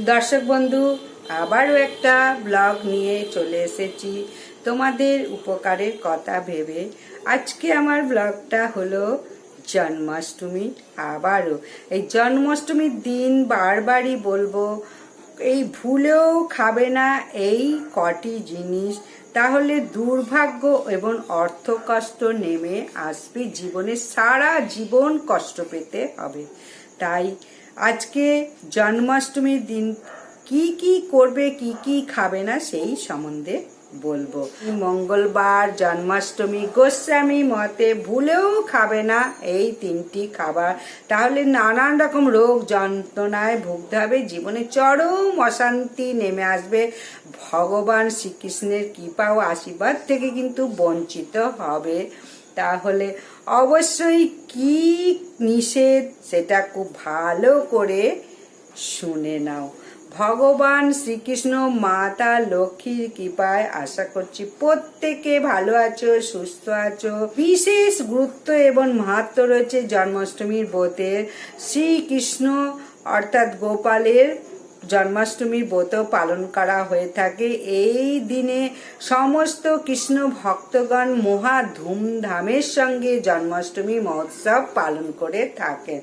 দর্শক বন্ধু, আবারও একটা ব্লগ নিয়ে চলে এসেছি। তোমাদের উপকারের কথা ভেবে আজকে আমার ব্লগটা হলো জন্মাষ্টমী আবারও। এই জন্মাষ্টমীর দিন বারবারই বলব, এই ভুলেও খাবে না এই কটি জিনিস। তাহলে দুর্ভাগ্য এবং অর্থ কষ্ট নেমে আসবে। জীবনে সারা জীবন কষ্ট পেতে হবে। তাই আজকে জন্মাষ্টমীর দিন কি কি করবে, কি কি খাবে না সেই সম্বন্ধে বলব। মঙ্গলবার জন্মাষ্টমী গোস্বামী মতে ভুলেও খাবে না এই তিনটি খাবার। তাহলে নানান রকম রোগ যন্ত্রণায় ভুগতে হবে, জীবনে চরম অশান্তি নেমে আসবে। ভগবান শ্রীকৃষ্ণের কৃপা ও আশীর্বাদ থেকে কিন্তু বঞ্চিত হবে। তাহলে অবশ্যই কি নিষেধ সেটা খুব ভালো করে শুনে নাও। ভগবান শ্রীকৃষ্ণ, মাতা লক্ষ্মীর কৃপায় আশা করছি প্রত্যেকে ভালো আছো, সুস্থ আছো। বিশেষ গুরুত্ব এবং মাহাত্ম রয়েছে জন্মাষ্টমীর ব্রতের। শ্রীকৃষ্ণ অর্থাৎ গোপালের জন্মাষ্টমীর ব্রত পালন করা হয়ে থাকে। এই দিনে সমস্ত কৃষ্ণ ভক্তগণ মহা ধুমধামের সঙ্গে জন্মাষ্টমী মহোৎসব পালন করে থাকেন।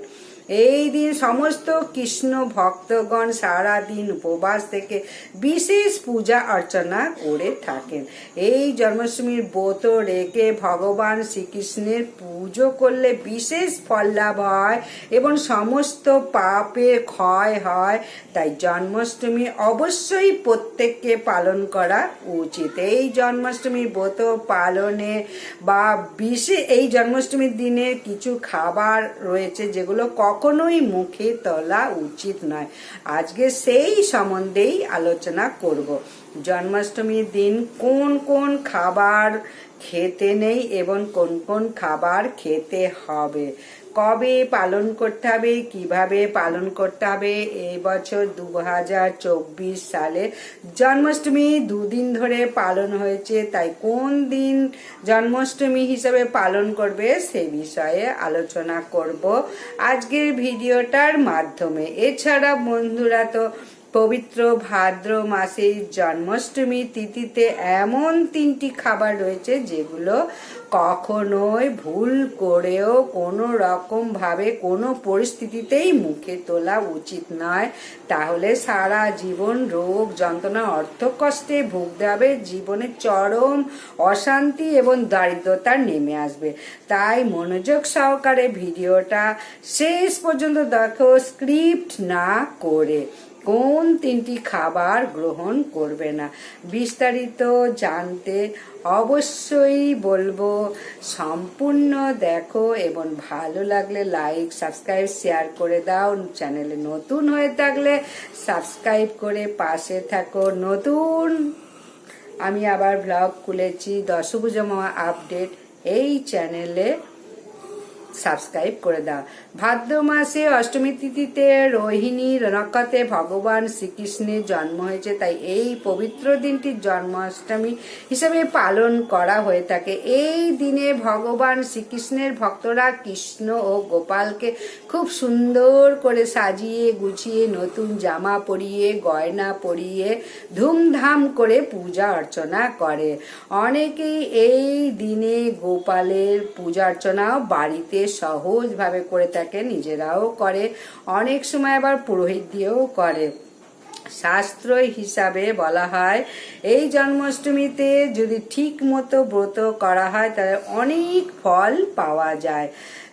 এই দিন সমস্ত কৃষ্ণ ভক্তগণ সারা দিন উপবাস থেকে বিশেষ পূজা অর্চনা করে থাকেন। এই জন্মাষ্টমীর ব্রত রেখে ভগবান শ্রীকৃষ্ণের পুজো করলে বিশেষ ফল লাভ হয় এবং সমস্ত পাপে ক্ষয় হয়। তাই জন্মাষ্টমী অবশ্যই প্রত্যেককে পালন করা উচিত। এই জন্মাষ্টমীর ব্রত পালনে বা বিশেষ এই জন্মাষ্টমীর দিনে কিছু খাবার রয়েছে যেগুলো কখনোই মুখে তোলা উচিত নয়। আজকে সেই সম্বন্ধেই আলোচনা করব। জন্মাষ্টমীর দিন কোন কোন খাবার খেতে নেই এবং কোন কোন খাবার খেতে হবে? কবে পালন করতে হবে, কীভাবে পালন করতে হবে, এই বছর দু হাজার চব্বিশ সালে জন্মাষ্টমী দুদিন ধরে পালন হয়েছে, তাই কোন দিন জন্মাষ্টমী হিসাবে পালন করবে সে বিষয়ে আলোচনা করব আজকের ভিডিওটার মাধ্যমে। এছাড়া বন্ধুরা তো পবিত্র ভাদ্র মাসে জন্মাষ্টমী তিথিতে এমন তিনটি খাবার রয়েছে যেগুলো কখনোই ভুল করেও কোনো রকম ভাবে কোনো পরিস্থিতিতেই মুখে তোলা উচিত নয়। তাহলে সারা জীবন রোগ, যন্ত্রণা, অর্থ কষ্টে ভুগতে হবে। জীবনে চরম অশান্তি এবং দারিদ্রতা নেমে আসবে। তাই মনোযোগ সহকারে ভিডিওটা শেষ পর্যন্ত দেখো, স্ক্রিপ্ট না করে। কোন তিনটি খাবার গ্রহণ করবে না? বিস্তারিত জানতে অবশ্যই বলব, সম্পূর্ণ দেখো এবং ভালো লাগলে লাইক সাবস্ক্রাইব শেয়ার করে দাও। চ্যানেলে নতুন হয়ে থাকলে সাবস্ক্রাইব করে পাশে থাকো। নতুন আমি আবার ব্লগ খুলেছি। দশভুজমা আপডেট এই চ্যানেলে সাবস্ক্রাইব করে দাও। ভাদ্র মাসে অষ্টমী তিথিতে রোহিণী নক্ষত্রে ভগবান শ্রীকৃষ্ণের জন্ম হয়েছে, তাই এই পবিত্র দিনটি জন্মাষ্টমী হিসেবে পালন করা হয়ে থাকে। এই দিনে ভগবান শ্রীকৃষ্ণের ভক্তরা কৃষ্ণ ও গোপালকে খুব সুন্দর করে সাজিয়ে গুছিয়ে, নতুন জামা পরিয়ে, গয়না পরিয়ে, ধুমধাম করে পূজা অর্চনা করে। অনেকেই এই দিনে গোপালের পূজা অর্চনাও বাড়িতে সহজভাবে করে থাকে নিজেরাও করে, অনেক সময় আবার পুরোহিত দিয়েও করে। শাস্ত্র হিসাবে বলা হয়, এই জন্মাষ্টমীতে যদি ঠিক মতো ব্রত করা হয়, তাহলে অনেক ফল পাওয়া যায়।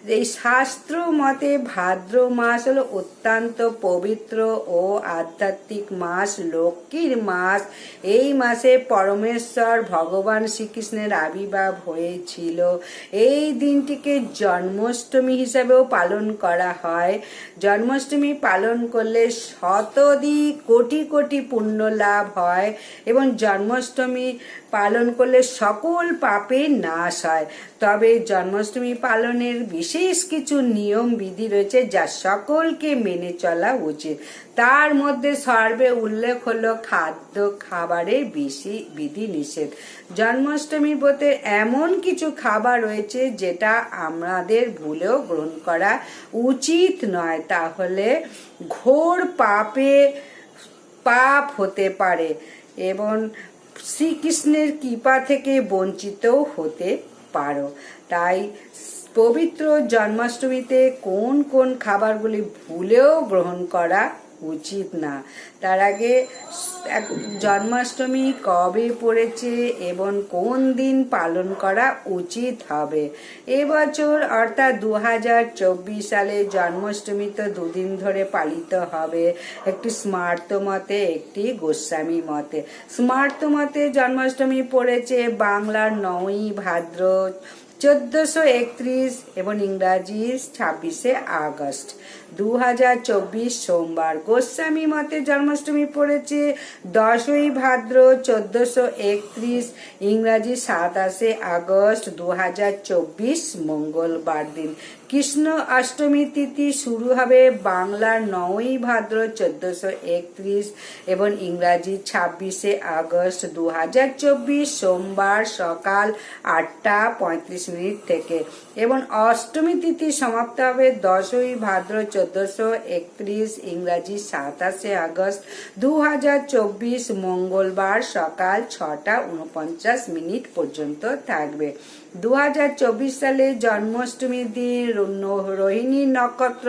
এই শাস্ত্র মতে ভাদ্র মাস হলো অত্যন্ত পবিত্র ও আধ্যাত্মিক মাস, লক্ষ্মীর মাস। এই মাসে পরমেশ্বর ভগবান শ্রীকৃষ্ণের আবির্ভাব হয়েছিল। এই দিনটিকে জন্মাষ্টমী হিসাবেও পালন করা হয়। জন্মাষ্টমী পালন করলে শতদিক কোটি কোটি পুণ্য লাভ হয় এবং জন্মাষ্টমী পালন করলে সকল পাপের নাশ হয়। তবে জন্মাষ্টমী পালনের বিশেষ কিছু নিয়ম বিধি রয়েছে যা সকলকে মেনে চলা উচিত। তার মধ্যে সর্বে উল্লেখ হলো খাদ্য খাবারের বেশি বিধি নিষেধ। জন্মাষ্টমী ব্রতে এমন কিছু খাবার রয়েছে যেটা আমাদের ভুলেও গ্রহণ করা উচিত নয়। তাহলে ঘোর পাপে পাপ হতে পারে এবং শ্রীকৃষ্ণের কৃপা থেকে বঞ্চিত হতে পারো। তাই পবিত্র জন্মাষ্টমীতে কোন কোন খাবারগুলি ভুলেও গ্রহণ করা উচিত না। তার আগে জন্মাষ্টমী কবে পড়েছে এবং কোন দিন পালন করা উচিত হবে? এবছর অর্থাৎ দু হাজার চব্বিশ সালে জন্মাষ্টমী তো দুদিন ধরে পালিত হবে। একটি স্মার্ত মতে, একটি গোস্বামী মতে। স্মার্ত মতে জন্মাষ্টমী পড়েছে বাংলার নয়ই ভাদ্র চোদ্দশো একত্রিশ এবং ইংরাজি ছাব্বিশে আগস্ট। দু হাজার চব্বিশ সোমবার গোস্বামী মতে জন্মাষ্টমী পড়েছে। দশই ভাদ্র চোদ্দশো একত্রিশ, ইংরাজি সাতাশে আগস্ট। দু হাজার চব্বিশ মঙ্গলবার দিন। কৃষ্ণ অষ্টমী তিথি শুরু হবে বাংলার নয়ই ভাদ্র চোদ্দশো একত্রিশ এবং ইংরাজি ছাব্বিশে আগস্ট দু হাজার চব্বিশ সোমবার সকাল আটটা পঁয়ত্রিশ মিনিট থেকে এবং অষ্টমী তিথি সমাপ্ত হবে দশই ভাদ্র চোদ্দশো একত্রিশ ইংরাজি সাতাশে আগস্ট দু হাজার চব্বিশ মঙ্গলবার সকাল ছটা উনপঞ্চাশ মিনিট পর্যন্ত থাকবে। দু হাজার চব্বিশ সালে জন্মাষ্টমীর দিন রোহিণী নক্ষত্র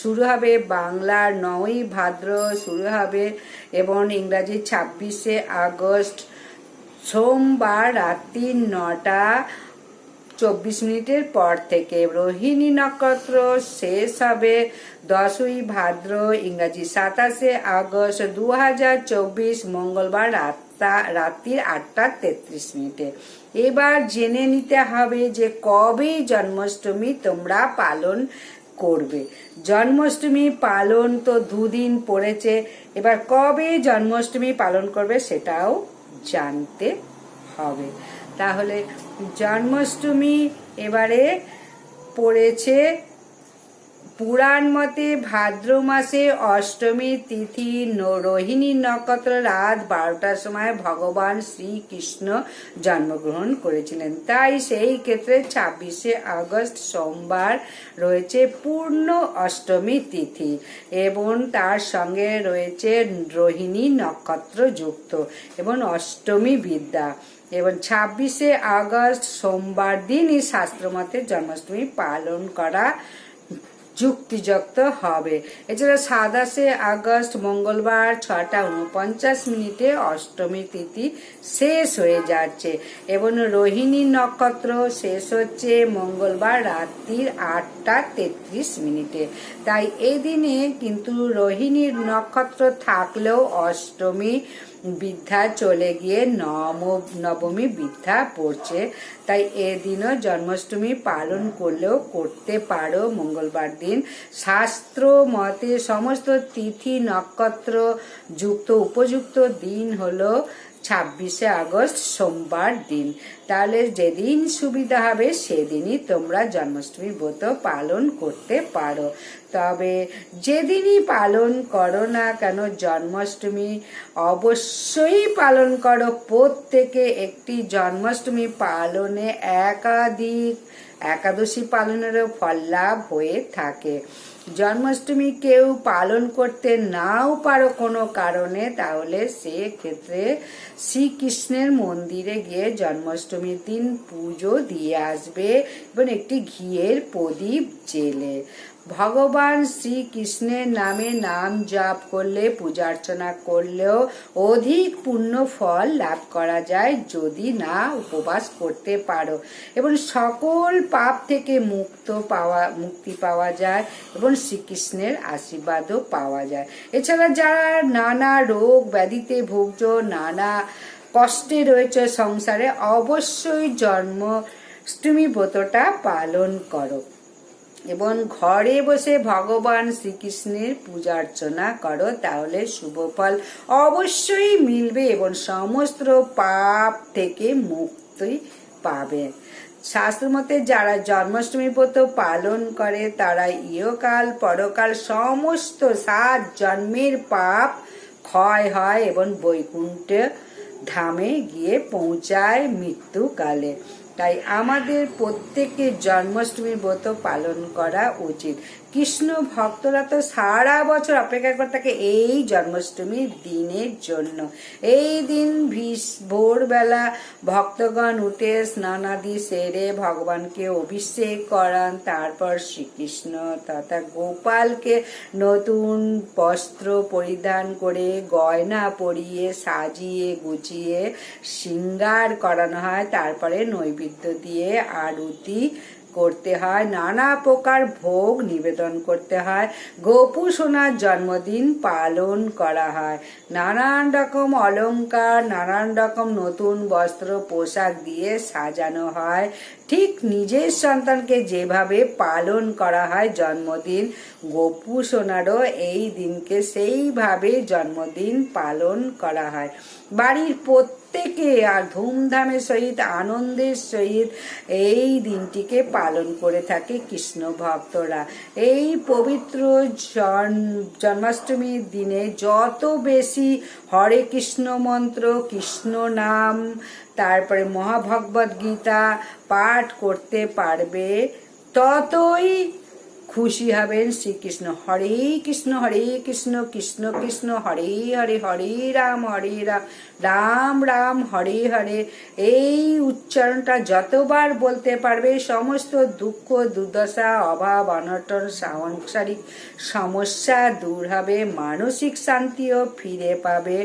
শুরু হবে, বাংলার নয়ই ভাদ্র শুরু হবে এবং ইংরাজি ছাব্বিশে আগস্ট। সোমবার রাত্রি নটা চব্বিশ মিনিটের পর থেকে রোহিণী নক্ষত্র শেষ হবে দশই ভাদ্র, ইংরাজি সাতাশে আগস্ট। দু হাজার চব্বিশ মঙ্গলবার রাতটা রাত্রির আটটা তেত্রিশ মিনিটে। এবার জেনে নিতে হবে যে কবে জন্মাষ্টমী তোমরা পালন করবে। জন্মাষ্টমী পালন তো দুদিন পড়েছে। এবার কবে জন্মাষ্টমী পালন করবে সেটাও জানতে হবে। তাহলে জন্মাষ্টমী এবারে পড়েছে পুরাণ মতে ভাদ্র মাসে অষ্টমী তিথি রোহিণী নক্ষত্র রাত বারোটার সময় ভগবান শ্রীকৃষ্ণ জন্মগ্রহণ করেছিলেন। তাই সেই ক্ষেত্রে ছাব্বিশে আগস্ট সোমবার রয়েছে পূর্ণ অষ্টমী তিথি এবং তার সঙ্গে রয়েছে রোহিণী নক্ষত্র যুক্ত এবং অষ্টমী বিদ্যা। এবং ছাব্বিশে আগস্ট সোমবার দিনই শাস্ত্রমতে জন্মাষ্টমী পালন করা যুক্তিযুক্ত হবে। এছাড়া সাতাশে আগস্ট মঙ্গলবার ছটা উনপঞ্চাশ মিনিটে অষ্টমী তিথি শেষ হয়ে যাচ্ছে এবং রোহিণী নক্ষত্র শেষ হচ্ছে মঙ্গলবার রাত্রির আটটা তেত্রিশ মিনিটে। তাই এই দিনে কিন্তু রোহিণীর নক্ষত্র থাকলেও অষ্টমী বৃদ্ধা চলে গিয়ে নম, নবমী বৃদ্ধা পড়ছে। তাই এদিনও জন্মাষ্টমী পালন করলেও করতে পারো মঙ্গলবার দিন। শাস্ত্র মতে সমস্ত তিথি, নক্ষত্র যুক্ত, উপযুক্ত দিন হলো ছাব্বিশে আগস্ট সোমবার দিন। তাহলে যেদিন সুবিধা হবে, সেদিনই তোমরা জন্মাষ্টমী ব্রত পালন করতে পারো। তবে যেদিনই পালন করো না কেন, জন্মাষ্টমী অবশ্যই পালন করো। প্রত্যেকে একটি জন্মাষ্টমী পালনে একাধিক একাদশী পালনেরও ফল লাভ হয়ে থাকে। জন্মাষ্টমী কেউ পালন করতে নাও পারো কোনো কারণে, তাহলে সে ক্ষেত্রে শ্রীকৃষ্ণের মন্দিরে গিয়ে জন্মাষ্টমীর দিন পুজো দিয়ে আসবে। এবং একটি ঘিয়ের প্রদীপ জেলে ভগবান শ্রীকৃষ্ণের নামে নাম জপ করলে, পূজা অর্চনা করলেও অধিক পুণ্য ফল লাভ করা যায় যদি না উপবাস করতে পারো। এবং সকল পাপ থেকে মুক্ত পাওয়া, মুক্তি পাওয়া যায় এবং শ্রীকৃষ্ণের আশীর্বাদও পাওয়া যায়। এছাড়া যারা নানা রোগ ব্যাধিতে ভুগছ, নানা কষ্টে রয়েছে সংসারে, অবশ্যই জন্মাষ্টমী ব্রতটা পালন করো। এবং ঘরে বসে ভগবান শ্রীকৃষ্ণের পূজা অর্চনা করো, তাহলে শুভ ফল অবশ্যই মিলবে এবং সমস্ত পাপ থেকে মুক্তি পাবে। শাস্ত্রমতে যারা জন্মাষ্টমী ব্রত পালন করে, তারা ইহকাল, পরকাল সমস্ত সাত জন্মের পাপ ক্ষয় হয় এবং বৈকুণ্ঠ ধামে গিয়ে পৌঁছায় মৃত্যুকালে। তাই আমাদের প্রত্যেকের জন্মাষ্টমীর ব্রত পালন করা উচিত। কৃষ্ণ ভক্তরা তো সারা বছর অপেক্ষা করে থাকে এই জন্মাষ্টমীর দিনের জন্য। এই দিন ভোরবেলা ভক্তগণ উঠে স্নানাদি সেরে ভগবানকে অভিষেক করান। তারপর শ্রীকৃষ্ণ তথা গোপালকে নতুন বস্ত্র পরিধান করে গয়না পরিয়ে সাজিয়ে গুছিয়ে শৃঙ্গার করানো হয়। তারপরে নৈবেদ্য দিয়ে আরতি করতে হয়, নানা প্রকার ভোগ নিবেদন করতে হয় গোপু সোনার জন্মদিন পালন করা হয়। নানান রকম অলঙ্কার নানান রকম নতুন বস্ত্র, পোশাক দিয়ে সাজানো হয়। ঠিক নিজের সন্তানকে যেভাবে পালন করা হয় জন্মদিন, গোপু সোনারও এই দিনকে সেইভাবে জন্মদিন পালন করা হয়। বাড়ির প্রত্যেকে আর ধুমধামের সহিত, আনন্দের সহিত এই দিনটিকে পালন করে থাকে কৃষ্ণ ভক্তরা। এই পবিত্র জন, জন্মাষ্টমীর দিনে যত বেশি হরে কৃষ্ণ মন্ত্র, কৃষ্ণ নাম তারপরে মহাভগবত গীতা পাঠ করতে পারবে, ততই খুশি হবেন শ্রীকৃষ্ণ। হরে কৃষ্ণ হরে কৃষ্ণ কৃষ্ণ কৃষ্ণ, হরে হরে হরে রাম হরে রাম রাম রাম, হরে হরে। এই উচ্চারণটা যতবার বলতে পারবে, সমস্ত দুঃখ, দুর্দশা, অভাব, অনটন, সাংসারিক সমস্যা দূর হবে, মানসিক শান্তিও ফিরে পাবে।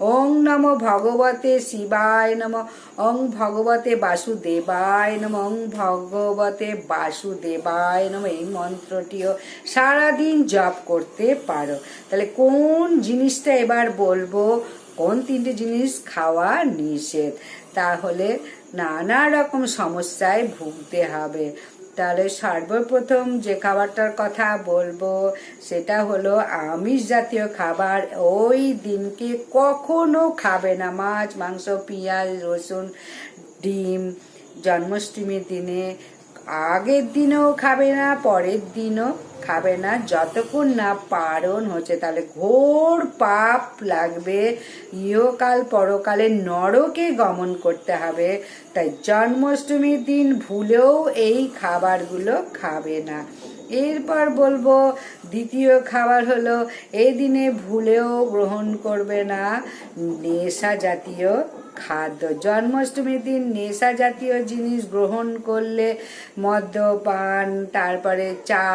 ওং নম ভগবতে শিবায় নম, ওং ভগবতে বাসুদেবায় নম, ওং ভগবতে বাসুদেবায় নম। এই মন্ত্রটিও সারাদিন জপ করতে পারো। তাহলে কোন জিনিসটা এবার বলব? কোন তিনটে জিনিস খাওয়া নিষেধ? তাহলে নানা রকম সমস্যায় ভুগতে হবে। তাহলে সর্বপ্রথম যে খাবারটার কথা বলব, সেটা হলো আমিষ জাতীয় খাবার। ওই দিনকে কখনো খাবে না। মাছ, মাংস, পেঁয়াজ, রসুন, ডিম জন্মাষ্টমীর দিনে। আগের দিনেও খাবে না, পরের দিনও খাবে না, যতক্ষণ না পারণ হচ্ছে, তাহলে ঘোর পাপ লাগবে। ইহকাল পরকালে নরকে গমন করতে হবে। তাই জন্মাষ্টমীর দিন ভুলেও এই খাবারগুলো খাবে না। এরপর বলব, দ্বিতীয় খাবার হলো এই দিনে ভুলেও গ্রহণ করবে না। নেশা জাতীয় খাদ্য। জন্মাষ্টমীর দিন নেশা জাতীয় জিনিস গ্রহণ করলে মদ্যপান, তারপরে চা,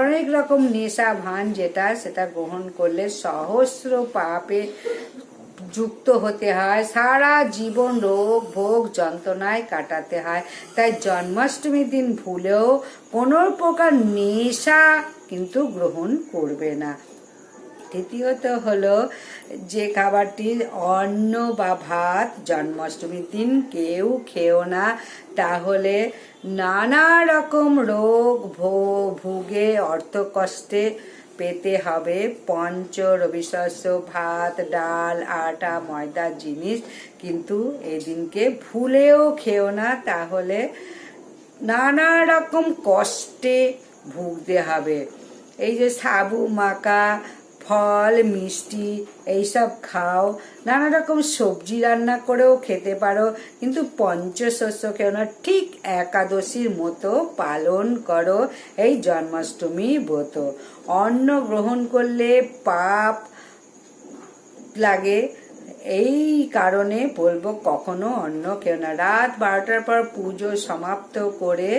অনেক রকম নেশা ভান যেটা, সেটা গ্রহণ করলে সহস্র পাপে যুক্ত হতে হয়। সারা জীবন রোগ, ভোগ যন্ত্রণায় কাটাতে হয়। তাই জন্মাষ্টমীর দিন ভুলেও কোনো প্রকার নেশা কিন্তু গ্রহণ করবে না। তৃতীয়ত হলো যে খাবারটি অন্ন বা ভাত জন্মাষ্টমীর দিন কেউ খেও না, তাহলে নানা রকম রোগ ভো ভুগে, অর্থকষ্টে পেতে হবে পঞ্চ রবিশস্য ভাত, ডাল, আটা, ময়দা, জিনিস। কিন্তু এদিনকে ভুলেও খেও না, তাহলে নানা রকম কষ্টে ভুগতে হবে। এই যে সাবু মাকা ফল, মিষ্টি, এইসব খাও। নানা রকম সবজি রান্না করেও খেতে পারো, কিন্তু পঞ্চশস্য খেও না ঠিক একাদশীর মতো পালন করো এই জন্মাষ্টমী ব্রত। অন্ন গ্রহণ করলে পাপ লাগে, এই কারণে বলব কখনো অন্ন কেউ না। রাত বারোটার পর পুজো সমাপ্ত করে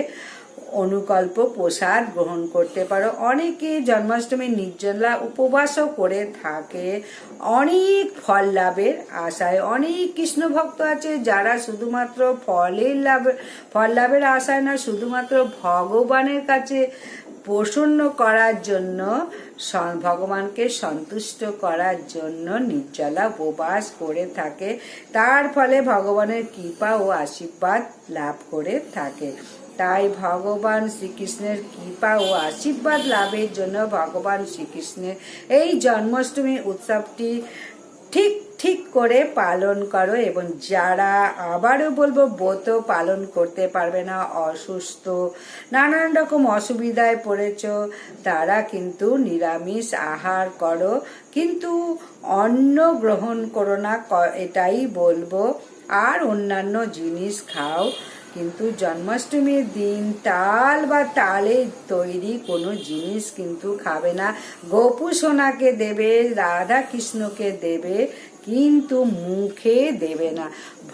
অনুকল্প, প্রসাদ গ্রহণ করতে পারো। অনেকে জন্মাষ্টমীর নির্জলা উপবাসও করে থাকে। অনেক ফল লাভের আশায়। অনেক কৃষ্ণ ভক্ত আছে যারা শুধুমাত্র ফলের লাভ, ফল লাভের আশায় না শুধুমাত্র ভগবানের কাছে প্রসন্ন করার জন্য ভগবানকে সন্তুষ্ট করার জন্য নির্জলা উপবাস করে থাকে। তার ফলে ভগবানের কৃপা ও আশীর্বাদ লাভ করে থাকে। তাই ভগবান শ্রীকৃষ্ণের কৃপা ও আশীর্বাদ লাভের জন্য ভগবান শ্রীকৃষ্ণের এই জন্মাষ্টমী উৎসবটি ঠিক ঠিক করে পালন করো এবং যারা, আবারও বলব, ব্রত পালন করতে পারবে না, অসুস্থ, নানান রকম অসুবিধায় পড়েছ, তারা কিন্তু নিরামিষ আহার করো। কিন্তু অন্ন গ্রহণ করো না এটাই বলব। আর অন্যান্য জিনিস খাও, কিন্তু জন্মাষ্টমীর দিন তাল বা তালে তৈরি কোনো জিনিস কিন্তু খাবে না। গোপু সোনাকে দেবে, রাধা কৃষ্ণকে দেবে কিন্তু মুখে দেবে না।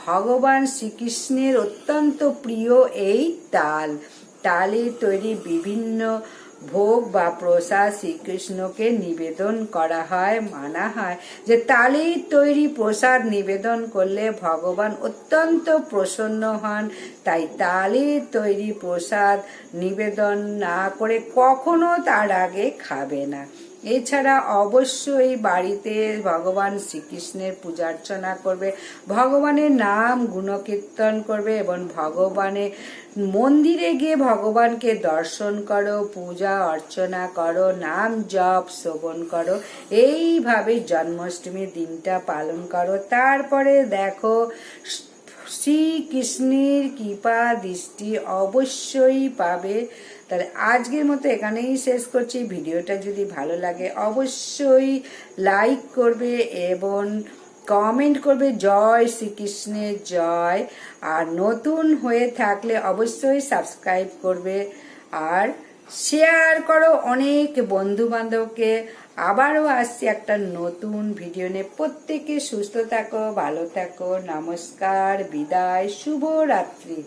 ভগবান শ্রীকৃষ্ণের অত্যন্ত প্রিয় এই তাল। তালে তৈরি বিভিন্ন ভোগ বা প্রসাদ শ্রীকৃষ্ণকে নিবেদন করা হয়, মানা হয়। যে তালেই তৈরি প্রসাদ নিবেদন করলে ভগবান অত্যন্ত প্রসন্ন হন। তাই তালের তৈরি প্রসাদ নিবেদন না করে কখনো তার আগে খাবে না। এছাড়া অবশ্যই বাড়িতে ভগবান শ্রীকৃষ্ণের পূজা অর্চনা করবে, ভগবানের নাম গুণকীর্তন করবে এবং ভগবানের মন্দিরে গিয়ে ভগবানকে দর্শন করো, পূজা অর্চনা করো, নাম জপ, শ্রবণ করো, এইভাবে জন্মাষ্টমীর দিনটা পালন করো। তারপরে দেখো শ্রীকৃষ্ণের কৃপা দৃষ্টি অবশ্যই পাবে। তাহলে আজকের মতো এখানেই শেষ করছি। ভিডিওটা যদি ভালো লাগে, অবশ্যই লাইক করবে এবং কমেন্ট করবে, জয় শ্রীকৃষ্ণের জয়। আর নতুন হয়ে থাকলে অবশ্যই সাবস্ক্রাইব করবে। আর শেয়ার করো অনেক বন্ধু বান্ধবকে আবারও আসছি একটা নতুন ভিডিও নিয়ে। প্রত্যেকে সুস্থ থাকো, ভালো থাকো, নমস্কার, বিদায় শুভ রাত্রি